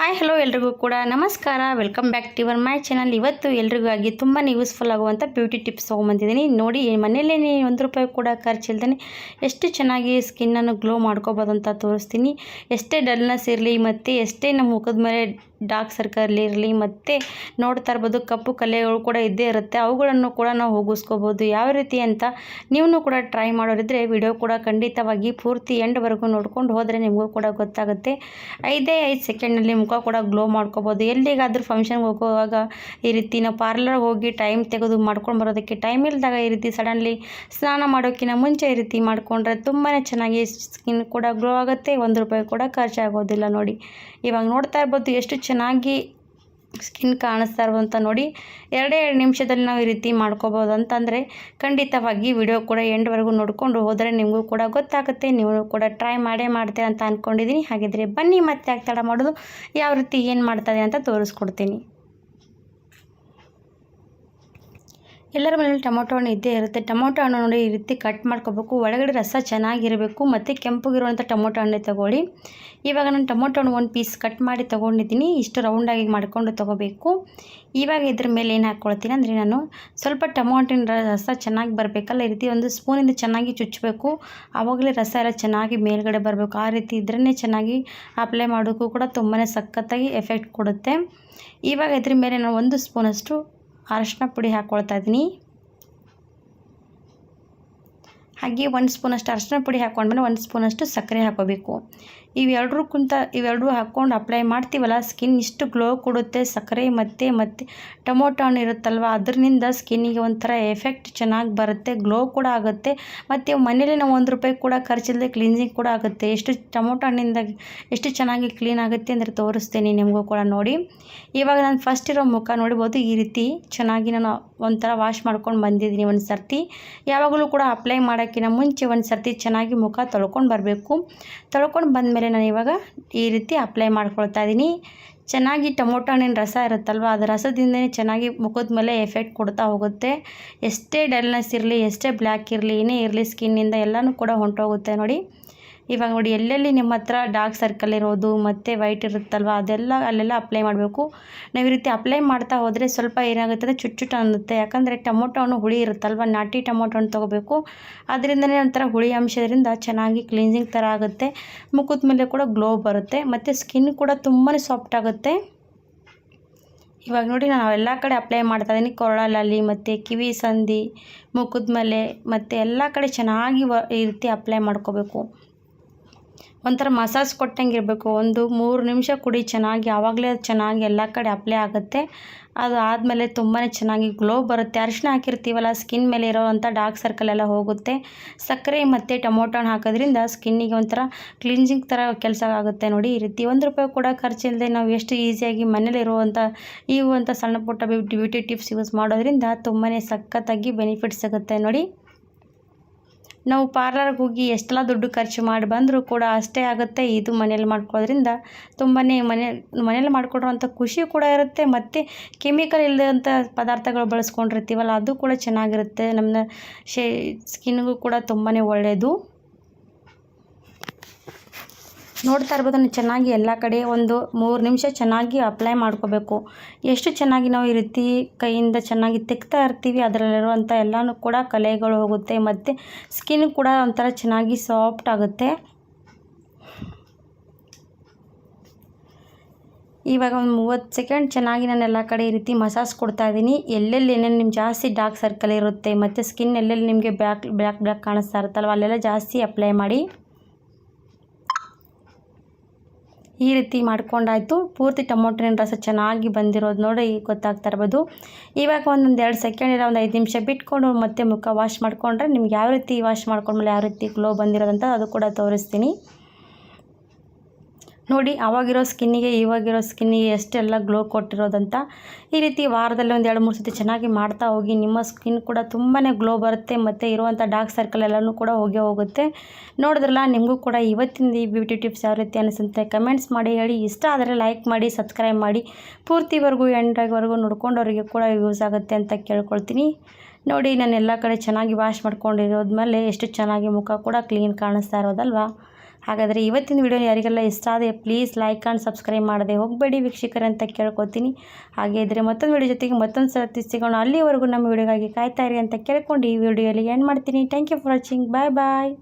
Hi hello ಎಲ್ರಿಗೂ ಕೂಡ. ನಮಸ್ಕಾರ. Welcome back to your my channel ಇವತ್ತು ಎಲ್ರಿಗೂ ಆಗಿ ತುಂಬಾ ಯೂಸ್ಫುಲ್ ಆಗುವಂಥ ಬ್ಯೂಟಿ ಟಿಪ್ಸ್ ತೊಗೊಂಬಂದಿದ್ದೀನಿ ನೋಡಿ ಮನೆಯಲ್ಲೇ ಒಂದು ರೂಪಾಯಿ ಕೂಡ ಖರ್ಚಿಲ್ದೇ ಎಷ್ಟು ಚೆನ್ನಾಗಿ ಸ್ಕಿನ್ನನ್ನು ಗ್ಲೋ ಮಾಡ್ಕೋಬೋದು ಅಂತ ತೋರಿಸ್ತೀನಿ. ಎಷ್ಟೇ ಡಲ್ನೆಸ್ ಇರಲಿ ಮತ್ತು ಎಷ್ಟೇ ನಮ್ಮ ಮುಖದ ಮೇಲೆ ಡಾರ್ಕ್ ಸರ್ಕಲ್ ಇರಲಿ, ಮತ್ತು ನೋಡ್ತಾ ಇರ್ಬೋದು, ಕಪ್ಪು ಕಲೆಗಳು ಕೂಡ ಇದ್ದೇ ಇರುತ್ತೆ. ಅವುಗಳನ್ನು ಕೂಡ ನಾವು ಹೋಗಿಸ್ಕೋಬೋದು. ಯಾವ ರೀತಿ ಅಂತ ನೀವು ಕೂಡ ಟ್ರೈ ಮಾಡೋರಿದ್ರೆ ವಿಡಿಯೋ ಕೂಡ ಖಂಡಿತವಾಗಿ ಪೂರ್ತಿ ಎಂಡ್ವರೆಗೂ ನೋಡ್ಕೊಂಡು ಹೋದರೆ ನಿಮಗೂ ಕೂಡ ಗೊತ್ತಾಗುತ್ತೆ. ಐದೇ ಐದು ಸೆಕೆಂಡಲ್ಲಿ ಮುಖ ಕೂಡ ಗ್ಲೋ ಮಾಡ್ಕೋಬೋದು. ಎಲ್ಲಿಗಾದರೂ ಫಂಕ್ಷನ್ಗೆ ಹೋಗುವಾಗ ಈ ರೀತಿ ನಾವು ಪಾರ್ಲರ್ಗೆ ಹೋಗಿ ಟೈಮ್ ತೆಗೆದು ಮಾಡ್ಕೊಂಡು ಬರೋದಕ್ಕೆ ಟೈಮ್ ಇಲ್ದಾಗ ಈ ರೀತಿ ಸಡನ್ಲಿ ಸ್ನಾನ ಮಾಡೋಕ್ಕಿಂತ ಮುಂಚೆ ಈ ರೀತಿ ಮಾಡಿಕೊಂಡ್ರೆ ತುಂಬಾ ಚೆನ್ನಾಗಿ ಸ್ಕಿನ್ ಕೂಡ ಗ್ಲೋ ಆಗುತ್ತೆ. ಒಂದು ರೂಪಾಯಿ ಕೂಡ ಖರ್ಚಾಗೋದಿಲ್ಲ ನೋಡಿ. ಇವಾಗ ನೋಡ್ತಾ ಇರ್ಬೋದು ಎಷ್ಟು ಚೆನ್ನಾಗಿ ಸ್ಕಿನ್ ಕಾಣಿಸ್ತಾ ಇರುವಂಥ ನೋಡಿ, ಎರಡೇ ಎರಡು ನಿಮಿಷದಲ್ಲಿ ನಾವು ಈ ರೀತಿ ಮಾಡ್ಕೋಬೋದು ಅಂತಂದರೆ ಖಂಡಿತವಾಗಿ ವಿಡಿಯೋ ಕೂಡ ಎಂಡ್ವರೆಗೂ ನೋಡಿಕೊಂಡು ಹೋದರೆ ನಿಮಗೂ ಕೂಡ ಗೊತ್ತಾಗುತ್ತೆ. ನೀವು ಕೂಡ ಟ್ರೈ ಮಾಡೇ ಮಾಡ್ತೇವೆ ಅಂತ ಅಂದ್ಕೊಂಡಿದ್ದೀನಿ ಹಾಗಿದ್ರೆ ಬನ್ನಿ ಮತ್ತೆ ಯಾಕೆ ತಡ ಮಾಡೋದು, ಯಾವ ರೀತಿ ಏನು ಮಾಡ್ತದೆ ಅಂತ ತೋರಿಸ್ಕೊಡ್ತೀನಿ. ಎಲ್ಲರ ಮನೇಲಿ ಟೊಮೊಟೊ ಹಣ್ಣು ಇದ್ದೇ ಇರುತ್ತೆ. ಟೊಮೊಟೊ ಹಣ್ಣು ನೋಡಿ ಈ ರೀತಿ ಕಟ್ ಮಾಡ್ಕೋಬೇಕು. ಒಳಗಡೆ ರಸ ಚೆನ್ನಾಗಿರಬೇಕು. ಮತ್ತು ಕೆಂಪಗಿರುವಂಥ ಟೊಮೊಟೊ ಹಣ್ಣೆ ತೊಗೊಳ್ಳಿ. ಇವಾಗ ನಾನು ಟೊಮೊಟೊ ಹಣ್ಣು ಒಂದು ಪೀಸ್ ಕಟ್ ಮಾಡಿ ತೊಗೊಂಡಿದ್ದೀನಿ. ಇಷ್ಟು ರೌಂಡಾಗಿ ಮಾಡಿಕೊಂಡು ತೊಗೋಬೇಕು. ಇವಾಗ ಇದ್ರ ಮೇಲೆ ಏನು ಹಾಕ್ಕೊಳ್ತೀನಿ ಅಂದರೆ ನಾನು ಸ್ವಲ್ಪ ಟೊಮೊಟಿನ ರಸ ಚೆನ್ನಾಗಿ ಬರಬೇಕಲ್ಲ, ಈ ರೀತಿ ಒಂದು ಸ್ಪೂನಿಂದ ಚೆನ್ನಾಗಿ ಚುಚ್ಚಬೇಕು ಆವಾಗಲೇ ರಸ ಎಲ್ಲ ಚೆನ್ನಾಗಿ ಮೇಲ್ಗಡೆ ಬರಬೇಕು. ಆ ರೀತಿ ಇದ್ರೇ ಚೆನ್ನಾಗಿ ಅಪ್ಲೈ ಮಾಡೋಕ್ಕೂ ಕೂಡ ತುಂಬಾ ಸಖತ್ತಾಗಿ ಎಫೆಕ್ಟ್ ಕೊಡುತ್ತೆ. ಇವಾಗ ಇದ್ರ ಮೇಲೆ ನಾನು ಒಂದು ಸ್ಪೂನಷ್ಟು ಅರಶಿನ ಪುಡಿ ಹಾಕ್ಕೊಳ್ತಾ ಇದ್ದೀನಿ. ಹಾಗೆ ಒಂದು ಸ್ಪೂನಷ್ಟು ಅರಶಿನ ಪುಡಿ ಹಾಕ್ಕೊಂಡ್ಮೇಲೆ ಒಂದು ಸ್ಪೂನಷ್ಟು ಸಕ್ಕರೆ ಹಾಕೋಬೇಕು ಇವೆರಡರೂ ಕುಂತ ಇವೆರಡೂ ಹಾಕ್ಕೊಂಡು ಅಪ್ಲೈ ಮಾಡ್ತೀವಲ್ಲ ಸ್ಕಿನ್ ಇಷ್ಟು ಗ್ಲೋ ಕೊಡುತ್ತೆ, ಸಕ್ಕರೆ ಮತ್ತು ಮತ್ತು ಟೊಮೊಟೊ ಹಣ್ಣು ಇರುತ್ತಲ್ವ ಅದರಿಂದ ಸ್ಕಿನ್ನಿಗೆ ಒಂಥರ ಎಫೆಕ್ಟ್ ಚೆನ್ನಾಗಿ ಬರುತ್ತೆ ಗ್ಲೋ ಕೂಡ ಆಗುತ್ತೆ. ಮತ್ತು ಮನೇಲಿ ನಾವು ಒಂದು ರೂಪಾಯಿ ಕೂಡ ಖರ್ಚಿಲ್ಲದೆ ಕ್ಲೀನ್ಸಿಂಗ್ ಕೂಡ ಆಗುತ್ತೆ. ಎಷ್ಟು ಟೊಮೊಟೊ ಹಣ್ಣಿಂದ ಎಷ್ಟು ಚೆನ್ನಾಗಿ ಕ್ಲೀನ್ ಆಗುತ್ತೆ ಅಂದರೆ ತೋರಿಸ್ತೀನಿ ನಿಮಗೂ ಕೂಡ ನೋಡಿ. ಇವಾಗ ನಾನು ಫಸ್ಟ್ ಇರೋ ಮುಖ ನೋಡ್ಬೋದು, ಈ ರೀತಿ ಚೆನ್ನಾಗಿ ನಾನು ಒಂಥರ ವಾಶ್ ಮಾಡ್ಕೊಂಡು ಬಂದಿದ್ದೀನಿ ಒಂದು ಸರ್ತಿ ಯಾವಾಗಲೂ ಕೂಡ ಅಪ್ಲೈ ಮಾಡೋಕ್ಕಿಂತ ಮುಂಚೆ ಒಂದು ಸರ್ತಿ ಚೆನ್ನಾಗಿ ಮುಖ ತೊಳ್ಕೊಂಡು ಬರಬೇಕು. ತೊಳ್ಕೊಂಡು ಬಂದಮೇಲೆ ನಾನು ಇವಾಗ ಈ ರೀತಿ ಅಪ್ಲೈ ಮಾಡ್ಕೊಳ್ತಾ ಇದ್ದೀನಿ ಚೆನ್ನಾಗಿ ಟೊಮೊಟೊ ಹಣ್ಣಿನ ರಸ ಇರುತ್ತಲ್ವ, ಅದು ರಸದಿಂದನೇ ಚೆನ್ನಾಗಿ ಮುಖದ ಮೇಲೆ ಎಫೆಕ್ಟ್ ಕೊಡ್ತಾ ಹೋಗುತ್ತೆ. ಎಷ್ಟೇ ಡಲ್ನೆಸ್ ಇರಲಿ, ಎಷ್ಟೇ ಬ್ಲ್ಯಾಕ್ ಇರಲಿ, ಏನೇ ಇರಲಿ ಸ್ಕಿನ್ನಿಂದ ಎಲ್ಲನೂ ಕೂಡ ಹೊಂಟೋಗುತ್ತೆ ನೋಡಿ. ಇವಾಗ ನೋಡಿ, ಎಲ್ಲೆಲ್ಲಿ ನಿಮ್ಮ ಹತ್ರ ಡಾರ್ಕ್ ಸರ್ಕಲ್ ಇರೋದು, ಮತ್ತು ವೈಟ್ ಇರುತ್ತಲ್ವ, ಅದೆಲ್ಲ ಅಲ್ಲೆಲ್ಲ ಅಪ್ಲೈ ಮಾಡಬೇಕು. ನಾವು ಈ ರೀತಿ ಅಪ್ಲೈ ಮಾಡ್ತಾ ಹೋದರೆ ಸ್ವಲ್ಪ ಏನಾಗುತ್ತೆ ಅಂದರೆ ಚುಟ್ ಅನ್ನುತ್ತೆ. ಯಾಕಂದರೆ ಟೊಮೊಟೊ ಹಣ್ಣು ಹುಳಿ ಇರುತ್ತಲ್ವ, ನಾಟಿ ಟೊಮೊಟೊ ಹಣ್ಣು ತೊಗೋಬೇಕು. ಅದರಿಂದನೇ ಒಂಥರ ಹುಳಿ ಅಂಶದಿಂದ ಚೆನ್ನಾಗಿ ಕ್ಲೀನ್ಸಿಂಗ್ ಥರ ಆಗುತ್ತೆ. ಮುಖದ ಮೇಲೆ ಕೂಡ ಗ್ಲೋ ಬರುತ್ತೆ. ಮತ್ತು ಸ್ಕಿನ್ ಕೂಡ ತುಂಬಾ ಸಾಫ್ಟ್ ಆಗುತ್ತೆ. ಇವಾಗ ನೋಡಿ, ನಾನು ಎಲ್ಲ ಕಡೆ ಅಪ್ಲೈ ಮಾಡ್ತಾ ಇದ್ದೀನಿ ಕೊರಳಲ್ಲಿ ಮತ್ತು ಕಿವಿ ಸಂಧಿ, ಮುಖದ ಮೇಲೆ, ಮತ್ತು ಎಲ್ಲ ಕಡೆ ಚೆನ್ನಾಗಿ ಈ ರೀತಿ ಅಪ್ಲೈ ಮಾಡ್ಕೋಬೇಕು. ಒಂಥರ ಮಸಾಜ್ ಕೊಟ್ಟಂಗೆ ಇರಬೇಕು. ಒಂದು ಮೂರು ನಿಮಿಷ ಕುಡಿ, ಚೆನ್ನಾಗಿ, ಆವಾಗಲೇ ಅದು ಚೆನ್ನಾಗಿ ಎಲ್ಲ ಕಡೆ ಅಪ್ಲೈ ಆಗುತ್ತೆ. ಅದು ಆದಮೇಲೆ ತುಂಬಾ ಚೆನ್ನಾಗಿ ಗ್ಲೋ ಬರುತ್ತೆ. ಅರಿಶಿನ ಹಾಕಿರ್ತೀವಲ್ಲ, ಸ್ಕಿನ್ ಮೇಲೆ ಇರೋವಂಥ ಡಾರ್ಕ್ ಸರ್ಕಲ್ ಎಲ್ಲ ಹೋಗುತ್ತೆ. ಸಕ್ಕರೆ ಮತ್ತು ಟೊಮೊಟೊ ಹಣ್ಣು ಹಾಕೋದ್ರಿಂದ ಸ್ಕಿನ್ನಿಗೆ ಒಂಥರ ಕ್ಲೀನ್ಸಿಂಗ್ ಥರ ಕೆಲಸ ಆಗುತ್ತೆ ನೋಡಿ. ಈ ರೀತಿ ಒಂದು ರೂಪಾಯಿ ಕೂಡ ಖರ್ಚಿಲ್ಲದೆ ನಾವು ಎಷ್ಟು ಈಸಿಯಾಗಿ ಮನೇಲಿ ಇರುವಂಥ ಇರುವಂಥ ಸಣ್ಣ ಪುಟ್ಟ ಬ್ಯೂಟಿ ಟಿಪ್ಸ್ ಯೂಸ್ ಮಾಡೋದ್ರಿಂದ ತುಂಬಾ ಸಖತ್ತಾಗಿ ಬೆನಿಫಿಟ್ ಸಿಗುತ್ತೆ ನೋಡಿ. ನಾವು ಪಾರ್ಲರ್ಗೆ ಹೋಗಿ ಎಷ್ಟೆಲ್ಲ ದುಡ್ಡು ಖರ್ಚು ಮಾಡಿ ಬಂದರೂ ಕೂಡ ಅಷ್ಟೇ ಆಗುತ್ತೆ. ಇದು ಮನೇಲಿ ಮಾಡ್ಕೊಳ್ಳೋದ್ರಿಂದ ತುಂಬಾ ಮನೆ, ಮನೇಲಿ ಮಾಡ್ಕೊಡೋವಂಥ ಖುಷಿ ಕೂಡ ಇರುತ್ತೆ. ಮತ್ತು ಕೆಮಿಕಲ್ ಇಲ್ಲದಂಥ ಪದಾರ್ಥಗಳು ಬಳಸ್ಕೊಂಡಿರ್ತೀವಲ್ಲ, ಅದು ಕೂಡ ಚೆನ್ನಾಗಿರುತ್ತೆ. ನಮ್ಮ ಶೇ ಸ್ಕಿನ್ಗೂ ಕೂಡ ತುಂಬಾ ಒಳ್ಳೆಯದು ನೋಡ್ತಾ ಇರ್ಬೋದನ್ನು ಚೆನ್ನಾಗಿ ಎಲ್ಲ ಕಡೆ ಒಂದು ಮೂರು ನಿಮಿಷ ಚೆನ್ನಾಗಿ ಅಪ್ಲೈ ಮಾಡ್ಕೋಬೇಕು. ಎಷ್ಟು ಚೆನ್ನಾಗಿ ನಾವು ಈ ರೀತಿ ಕೈಯಿಂದ ಚೆನ್ನಾಗಿ ತೆಗ್ತಾ ಇರ್ತೀವಿ ಅದರಲ್ಲಿರುವಂಥ ಎಲ್ಲನೂ ಕೂಡ ಕಲೆಗಳು ಹೋಗುತ್ತೆ, ಮತ್ತು ಸ್ಕಿನ್ ಕೂಡ ಒಂಥರ ಚೆನ್ನಾಗಿ ಸಾಫ್ಟ್ ಆಗುತ್ತೆ. ಇವಾಗ ಒಂದು ಮೂವತ್ತು ಸೆಕೆಂಡ್ ಚೆನ್ನಾಗಿ ನಾನು ಎಲ್ಲ ಕಡೆ ಈ ರೀತಿ ಮಸಾಜ್ ಕೊಡ್ತಾ ಇದ್ದೀನಿ. ಎಲ್ಲೆಲ್ಲಿ ಏನೇನು ನಿಮ್ಗೆ ಜಾಸ್ತಿ ಡಾರ್ಕ್ ಸರ್ಕಲ್ ಇರುತ್ತೆ, ಮತ್ತು ಸ್ಕಿನ್ ಎಲ್ಲೆಲ್ಲಿ ನಿಮಗೆ ಬ್ಲ್ಯಾಕ್ ಬ್ಲ್ಯಾಕ್ ಬ್ಲ್ಯಾಕ್ ಕಾಣಿಸ್ತಾ ಇರುತ್ತಲ್ವ, ಅಲ್ಲೆಲ್ಲ ಜಾಸ್ತಿ ಅಪ್ಲೈ ಮಾಡಿ. ಈ ರೀತಿ ಮಾಡ್ಕೊಂಡಾಯ್ತು. ಪೂರ್ತಿ ಟೊಮೊಟೊನ ರಸ ಚೆನ್ನಾಗಿ ಬಂದಿರೋದು ನೋಡಿ ಗೊತ್ತಾಗ್ತಾ ಇರ್ಬೋದು. ಇವಾಗ ಒಂದೊಂದು ಎರಡು ಸೆಕೆಂಡ್ ಇಲ್ಲ, ಒಂದು ಐದು ನಿಮಿಷ ಬಿಟ್ಕೊಂಡು ಮತ್ತೆ ಮುಖ ವಾಶ್ ಮಾಡಿಕೊಂಡ್ರೆ ನಿಮ್ಗೆ ಯಾವ ರೀತಿ ವಾಶ್ ಮಾಡ್ಕೊಂಡ್ಮೇಲೆ ಯಾವ ರೀತಿ ಗ್ಲೋ ಬಂದಿರೋದಂತ ಅದು ಕೂಡ ತೋರಿಸ್ತೀನಿ. ನೋಡಿ ಆವಾಗಿರೋ ಸ್ಕಿನ್ನಿಗೆ, ಇವಾಗಿರೋ ಸ್ಕಿನ್ನಿಗೆ ಎಷ್ಟೆಲ್ಲ ಗ್ಲೋ ಕೊಟ್ಟಿರೋದಂತ ಈ ರೀತಿ ವಾರದಲ್ಲಿ ಒಂದು ಎರಡು ಮೂರು ಸತಿ ಚೆನ್ನಾಗಿ ಮಾಡ್ತಾ ಹೋಗಿ, ನಿಮ್ಮ ಸ್ಕಿನ್ ಕೂಡ ತುಂಬಾ ಗ್ಲೋ ಬರುತ್ತೆ ಮತ್ತು ಇರುವಂಥ ಡಾರ್ಕ್ ಸರ್ಕಲ್ ಎಲ್ಲನೂ ಕೂಡ ಹೋಗೇ ಹೋಗುತ್ತೆ. ನೋಡಿದ್ರಲ್ಲ, ನಿಮಗೂ ಕೂಡ ಇವತ್ತಿನ ಈ ಬ್ಯೂಟಿ ಟಿಪ್ಸ್ ಯಾವ ರೀತಿ ಅನಿಸುತ್ತೆ ಕಮೆಂಟ್ಸ್ ಮಾಡಿ, ಹೇಳಿ. ಇಷ್ಟ ಆದರೆ ಲೈಕ್ ಮಾಡಿ ಸಬ್ಸ್ಕ್ರೈಬ್ ಮಾಡಿ. ಪೂರ್ತಿವರೆಗೂ ಎಂಡಾಗಿವರೆಗೂ ನೋಡ್ಕೊಂಡವರಿಗೆ ಕೂಡ ಯೂಸ್ ಆಗುತ್ತೆ ಅಂತ ಕೇಳ್ಕೊಳ್ತೀನಿ. ನೋಡಿ ನಾನು ಎಲ್ಲ ಕಡೆ ಚೆನ್ನಾಗಿ ವಾಶ್ ಮಾಡ್ಕೊಂಡಿರೋದ್ಮೇಲೆ ಎಷ್ಟು ಚೆನ್ನಾಗಿ ಮುಖ ಕೂಡ ಕ್ಲೀನ್ ಕಾಣಿಸ್ತಾ ಇರೋದಲ್ವಾ? ಹಾಗಾದರೆ ಇವತ್ತಿನ ವಿಡಿಯೋ ಯಾರಿಗೆಲ್ಲ ಇಷ್ಟ ಆದರೆ ಪ್ಲೀಸ್ ಲೈಕ್ ಆ್ಯಂಡ್ ಸಬ್ಸ್ಕ್ರೈಬ್ ಮಾಡದೆ ಹೋಗಬೇಡಿ ವೀಕ್ಷಕರಂತ ಕೇಳ್ಕೊತೀನಿ. ಹಾಗೆ ಇದ್ದರೆ ಮತ್ತೊಂದು ವಿಡಿಯೋ ಜೊತೆಗೆ ಮತ್ತೊಂದು ಸರ್ತಿ ಸಿಗೋಣ. ಅಲ್ಲಿವರೆಗೂ ನಮ್ಮ ವಿಡಿಯೋಗಾಗಿ ಕಾಯ್ತಾ ಇರಿ ಅಂತ ಕೇಳ್ಕೊಂಡು ಈ ವಿಡಿಯೋಲಿ ಏನು ಮಾಡ್ತೀನಿ. Thank you for watching bye bye